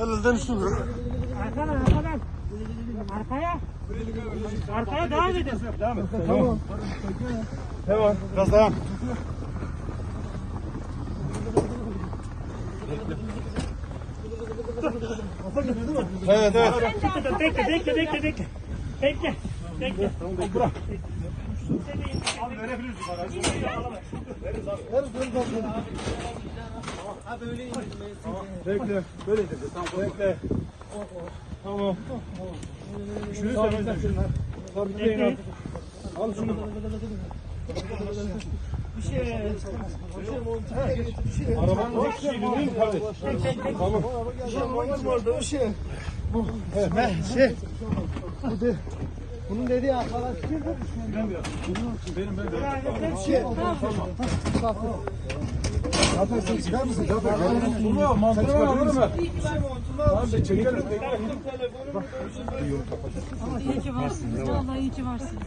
Elden üstün Arkadan arkadan. Arkaya. Arkaya devam edin. Tamam. Devam. Biraz dayan. Evet evet. Bekle bekle bekle bekle. Bekle. Bekle. Bırak. Abi verebiliriz Bekle. Böyle indirdi. Tamam. Bekle. Tamam. Şunu söyleyeceğim. Sabitleyin artık. Al şunu. Bir şey. Arabanın tek şey değil mi kardeş? Tamam. Bir şey. Bu. Evet, şey. Bu de, bunun dediği arkadaş kim? Benim ben de. Şey. Zaten sen çıkar mısın? Zaten Bunu mantıra var alırım ben. Tamam ben çekerim. İyi ki varsınız. Vallahi iyi ki varsınız.